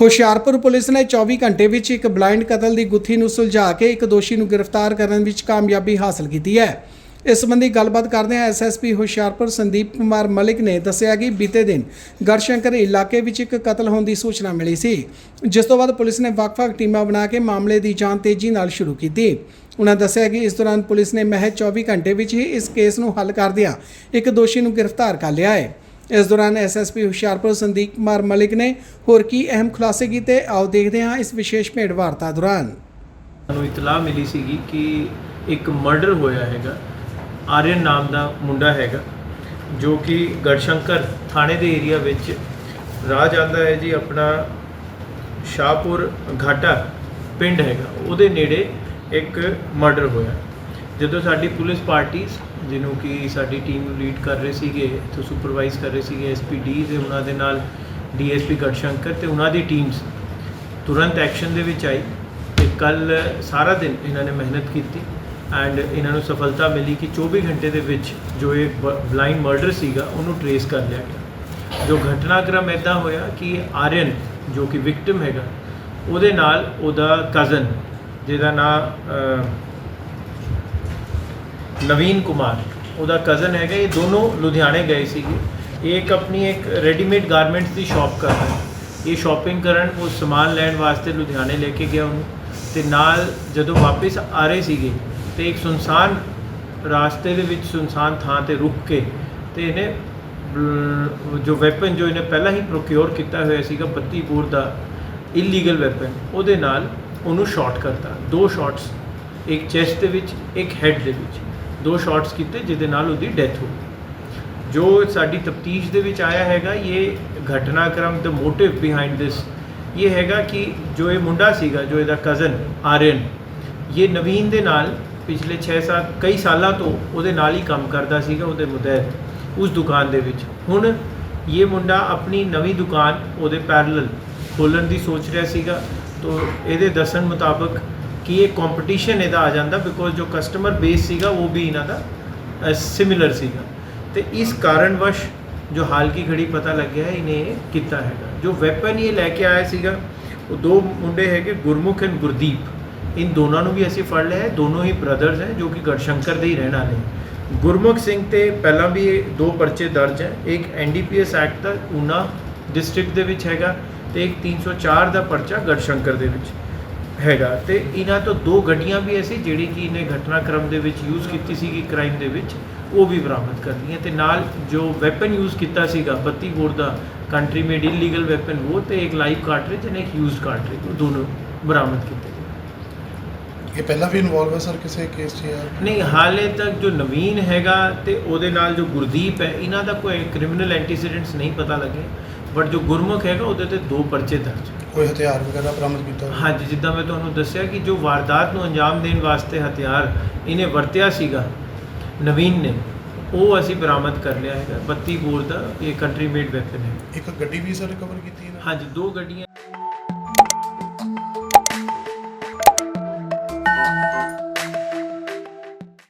Hoshiarpur police ਨੇ 24 ਘੰਟੇ ਵਿੱਚ ਇੱਕ ਬਲਾਈਂਡ ਕਤਲ ਦੀ ਗੁੱਥੀ ਨੂੰ ਸੁਲਝਾ ਕੇ ਇੱਕ ਦੋਸ਼ੀ ਨੂੰ ਗ੍ਰਿਫਤਾਰ ਕਰਨ ਵਿੱਚ ਕਾਮਯਾਬੀ ਹਾਸਲ ਕੀਤੀ ਹੈ। ਇਸ ਸੰਬੰਧੀ ਗੱਲਬਾਤ ਕਰਦਿਆਂ ਐਸਐਸਪੀ ਹੁਸ਼ਿਆਰਪੁਰ ਸੰਦੀਪ ਕੁਮਾਰ ਮਲਿਕ ਨੇ ਦੱਸਿਆ ਕਿ ਬੀਤੇ ਦਿਨ ਗੜਸ਼ੰਕਰ ਇਲਾਕੇ ਵਿੱਚ ਇੱਕ ਕਤਲ ਹੋਣ ਦੀ ਸੂਚਨਾ ਮਿਲੀ ਸੀ, ਜਿਸ ਤੋਂ ਬਾਅਦ ਪੁਲਿਸ ਨੇ ਵੱਖ-ਵੱਖ ਟੀਮਾਂ ਬਣਾ ਕੇ ਮਾਮਲੇ ਦੀ ਜਾਂਚ ਤੇਜ਼ੀ ਨਾਲ ਸ਼ੁਰੂ ਕੀਤੀ। ਉਹਨਾਂ ਦੱਸਿਆ ਕਿ ਇਸ ਦੌਰਾਨ ਪੁਲਿਸ ਨੇ ਮਹਿਜ 24 ਘੰਟੇ ਵਿੱਚ ਹੀ ਇਸ ਕੇਸ ਨੂੰ ਹੱਲ ਕਰਦਿਆਂ ਇੱਕ ਦੋਸ਼ੀ ਨੂੰ ਗ੍ਰਿਫਤਾਰ ਕਰ ਲਿਆ ਹੈ। ਇਸ ਦੌਰਾਨ ਐਸਐਸਪੀ ਹੁਸ਼ਿਆਰਪੁਰ ਸੰਦੀਪ ਕੁਮਾਰ ਮਲਿਕ ਨੇ ਹੋਰ ਕੀ ਅਹਿਮ ਖੁਲਾਸੇ ਕੀਤੇ, ਆਓ ਦੇਖਦੇ ਹਾਂ ਇਸ ਵਿਸ਼ੇਸ਼ ਭੇਡ ਵਾਰਤਾ ਦੌਰਾਨ। ਸਾਨੂੰ ਇਤਲਾਹ ਮਿਲੀ ਸੀਗੀ ਕਿ ਇੱਕ ਮਰਡਰ ਹੋਇਆ ਹੈਗਾ, ਆਰੀਅਨ ਨਾਮ ਦਾ ਮੁੰਡਾ ਹੈਗਾ, ਜੋ ਕਿ ਗੜਸ਼ੰਕਰ ਥਾਣੇ ਦੇ ਏਰੀਆ ਵਿੱਚ ਰਾਹ ਜਾਂਦਾ ਹੈ ਜੀ, ਆਪਣਾ ਸ਼ਾਹਪੁਰ ਘਾਟਾ ਪਿੰਡ ਹੈਗਾ। ਉਹਦੇ ਨੇੜੇ ਇੱਕ ਮਰਡਰ ਹੋਇਆ। ਜਦੋਂ ਸਾਡੀ ਪੁਲਿਸ ਪਾਰਟੀ ਜਿਹਨੂੰ ਕਿ ਸਾਡੀ ਟੀਮ ਲੀਡ ਕਰ ਰਹੇ ਸੀਗੇ ਤੇ ਸੁਪਰਵਾਈਜ਼ ਕਰ ਰਹੇ ਸੀਗੇ ਐਸਪੀਡੀ ਦੇ ਉਹਨਾਂ ਦੇ ਨਾਲ ਡੀਐਸਪੀ ਗੜਸ਼ੰਕਰ ਤੇ ਉਹਨਾਂ ਦੀ ਟੀਮਸ ਤੁਰੰਤ ਐਕਸ਼ਨ ਦੇ ਵਿੱਚ ਆਈ ਤੇ ਕੱਲ ਸਾਰਾ ਦਿਨ ਇਹਨਾਂ ਨੇ ਮਿਹਨਤ ਕੀਤੀ ਐਂਡ ਇਹਨਾਂ ਨੂੰ ਸਫਲਤਾ ਮਿਲੀ ਕਿ 24 ਘੰਟੇ ਦੇ ਵਿੱਚ ਜੋ ਇਹ ਬਲਾਈਂਡ ਮਰਡਰ ਸੀਗਾ, ਉਹਨੂੰ ਟਰੇਸ ਕਰ ਲਿਆ ਗਿਆ। ਜੋ ਘਟਨਾਕ੍ਰਮ ਇਦਾਂ ਹੋਇਆ ਕਿ ਆਰੀਅਨ ਜੋ ਕਿ ਵਿਕਟਿਮ ਹੈਗਾ, ਉਹਦੇ ਨਾਲ ਉਹਦਾ ਕਜ਼ਨ ਜਿਹਦਾ ਨਾਮ ਨਵੀਨ ਕੁਮਾਰ, ਉਹਦਾ ਕਜ਼ਨ ਹੈਗਾ, ਇਹ ਦੋਨੋਂ ਲੁਧਿਆਣੇ ਗਏ ਸੀਗੇ। ਇਹ ਇੱਕ ਆਪਣੀ ਇੱਕ ਰੈਡੀਮੇਡ ਗਾਰਮੈਂਟਸ ਦੀ ਸ਼ਾਪ ਕਰਦਾ ਹੈ ਇਹ ਸ਼ਾਪਿੰਗ ਕਰਨ ਉਹ ਸਮਾਨ ਲੈਣ ਵਾਸਤੇ ਲੁਧਿਆਣੇ ਲੈ ਕੇ ਗਿਆ ਉਹਨੂੰ। ਤੇ ਨਾਲ ਜਦੋਂ ਵਾਪਸ ਆ ਰਹੇ ਸੀਗੇ, ਤੇ ਇੱਕ ਸੁਨਸਾਨ ਰਾਸਤੇ ਦੇ ਵਿੱਚ, ਸੁਨਸਾਨ ਥਾਂ ਤੇ ਰੁਕ ਕੇ ਤੇ ਇਹਨੇ ਜੋ ਵੈਪਨ ਜੋ ਇਹਨੇ ਪਹਿਲਾਂ ਹੀ ਪ੍ਰੋਕਿਉਰ ਕੀਤਾ ਹੋਇਆ ਸੀਗਾ 32 ਬੋਰ ਦਾ ਇਲੀਗਲ ਵੈਪਨ ਉਹਦੇ ਨਾਲ ਉਹਨੂੰ ਸ਼ਾਟ ਕਰਤਾ। ਦੋ ਸ਼ਾਟਸ ਇੱਕ ਚੈਸਟ ਦੇ ਵਿੱਚ, ਇੱਕ ਹੈਡ ਦੇ ਵਿੱਚ। ਦੋ ਸ਼ਾਟਸ ਕੀਤੇ, ਜਿਹਦੇ ਨਾਲ ਉਹਦੀ ਡੈਥ ਹੋ ਗਈ। ਜੋ ਸਾਡੀ ਤਫਤੀਸ਼ ਦੇ ਵਿੱਚ ਆਇਆ ਹੈਗਾ, ਇਹ ਘਟਨਾਕ੍ਰਮ ਦਾ ਮੋਟਿਵ ਬਿਹਾਈਂਡ ਦਿਸ ਇਹ ਹੈਗਾ ਕਿ ਜੋ ਇਹ ਮੁੰਡਾ ਸੀਗਾ, ਜੋ ਇਹਦਾ ਕਜ਼ਨ ਆਰੀਅਨ, ਇਹ ਨਵੀਨ ਦੇ ਨਾਲ ਪਿਛਲੇ 6-7 ਕਈ ਸਾਲਾਂ ਤੋਂ ਉਹਦੇ ਨਾਲ ਹੀ ਕੰਮ ਕਰਦਾ ਸੀਗਾ, ਉਹਦੇ ਮੁਤਹਿਤ ਉਸ ਦੁਕਾਨ ਦੇ ਵਿੱਚ। ਹੁਣ ਇਹ ਮੁੰਡਾ ਆਪਣੀ ਨਵੀਂ ਦੁਕਾਨ ਉਹਦੇ ਪੈਰਲਲ ਖੋਲਣ ਦੀ ਸੋਚ ਰਿਹਾ ਸੀਗਾ, ਤੋਂ ਇਹਦੇ ਦੱਸਣ ਮੁਤਾਬਕ ਕਿ ਇਹ ਕੰਪੀਟੀਸ਼ਨ ਇਹਦਾ ਆ ਜਾਂਦਾ ਬਿਕੋਜ਼ ਜੋ ਕਸਟਮਰ ਬੇਸ ਸੀਗਾ ਉਹ ਵੀ ਇਹਨਾਂ ਦਾ ਸਿਮਿਲਰ ਸੀਗਾ। ਤੇ ਇਸ ਕਾਰਨਵਸ਼ ਜੋ ਹਾਲ ਕੀ ਘੜੀ ਪਤਾ ਲੱਗਿਆ ਹੈ, ਇਹਨੇ ਇਹ ਕੀਤਾ ਹੈਗਾ। ਜੋ ਵੈਪਨ ਇਹ ਲੈ ਕੇ ਆਇਆ ਸੀਗਾ, ਉਹ ਦੋ ਮੁੰਡੇ ਹੈਗੇ, ਗੁਰਮੁਖ ਐਂਡ ਗੁਰਦੀਪ। ਇਨ ਦੋਨਾਂ ਨੂੰ ਵੀ ਅਸੀਂ ਫੜ ਲਿਆ ਹੈ, ਦੋਨੋਂ ਹੀ ਬ੍ਰਦਰਸ ਹੈ, ਜੋ ਕਿ ਗੜਸ਼ੰਕਰ ਦੇ ਹੀ ਰਹਿਣ ਵਾਲੇ ਗੁਰਮੁਖ ਸਿੰਘ ਤੇ ਪਹਿਲਾਂ ਵੀ ਇਹ ਦੋ ਪਰਚੇ ਦਰਜ ਹੈ। ਇੱਕ ਐਨਡੀਪੀਐਸ ਐਕਟ ਦਾ, ਊਨਾ ਡਿਸਟ੍ਰਿਕਟ ਦੇ ਵਿੱਚ ਹੈਗਾ ਤੇ ਇੱਕ 304 ਦਾ ਪਰਚਾ ਗੜਸ਼ੰਕਰ ਦੇ ਵਿੱਚ। ਹੈਗਾ ਤੇ ਇਹਨਾਂ ਤੋਂ ਦੋ ਗੱਡੀਆਂ ਵੀ ਐਸੀ ਜਿਹੜੀ ਕਿ ਇਹਨੇ ਘਟਨਾਕ੍ਰਮ ਦੇ ਵਿੱਚ ਯੂਜ਼ ਕੀਤੀ ਸੀਗੀ ਕ੍ਰਾਈਮ ਦੇ ਵਿੱਚ ਉਹ ਵੀ ਬਰਾਮਦ ਕਰ ਲਈਆਂ ਤੇ ਨਾਲ ਜੋ ਵੈਪਨ ਯੂਜ਼ ਕੀਤਾ ਸੀਗਾ 32 ਬੋਰ ਦਾ ਕੰਟਰੀ ਮੇਡ ਇਲੀਗਲ ਵੈਪਨ ਉਹ ਤੇ ਇੱਕ ਲਾਈਵ ਕਾਰਟ੍ਰਿਜ and ਇੱਕ ਯੂਜ਼ਡ ਕਾਰਟ੍ਰਿਜ ਉਹ ਦੋਨੋਂ ਬਰਾਮਦ ਕੀਤੇ ਇਹ ਪਹਿਲਾਂ ਵੀ ਇਨਵੋਲਵ ਹੈ ਸਰ ਕਿਸੇ ਕੇਸ 'ਚ ਜਾਂ? ਨਹੀਂ ਹਾਲੇ ਤੱਕ ਜੋ ਨਵੀਨ ਹੈਗਾ ਤੇ ਉਹਦੇ ਨਾਲ ਜੋ ਗੁਰਦੀਪ ਹੈ ਇਹਨਾਂ ਦਾ ਕੋਈ ਕ੍ਰਿਮੀਨਲ ਐਂਟੀਸੀਡੈਂਟਸ ਨਹੀਂ ਪਤਾ ਲੱਗੇ ਬਟ ਜੋ ਗੁਰਮੁਖ ਹੈਗਾ ਉਹਦੇ ਤੇ ਦੋ ਪਰਚੇ ਦਰਜ ਕੋਈ ਹਥਿਆਰ ਵਗੈਰਾ ਬਰਾਮਦ ਕੀਤਾ? ਹਾਂਜੀ ਜਿੱਦਾਂ ਮੈਂ ਤੁਹਾਨੂੰ ਦੱਸਿਆ ਕਿ ਜੋ ਵਾਰਦਾਤ ਨੂੰ ਅੰਜਾਮ ਦੇਣ ਵਾਸਤੇ ਹਥਿਆਰ ਇਹਨੇ ਵਰਤਿਆ ਸੀਗਾ ਨਵੀਨ ਨੇ ਉਹ ਅਸੀਂ ਬਰਾਮਦ ਕਰ ਲਿਆ ਹੈਗਾ। 32 ਬੋਰ ਦਾ ਇਹ ਕੰਟਰੀ ਮੇਡ ਵੈਪਨ ਹੈ। ਇੱਕ ਗੱਡੀ ਵੀ ਸਰ ਰਿਕਵਰ ਕੀਤੀ ਹੈ ਹਾਂਜੀ ਦੋ ਗੱਡੀਆਂ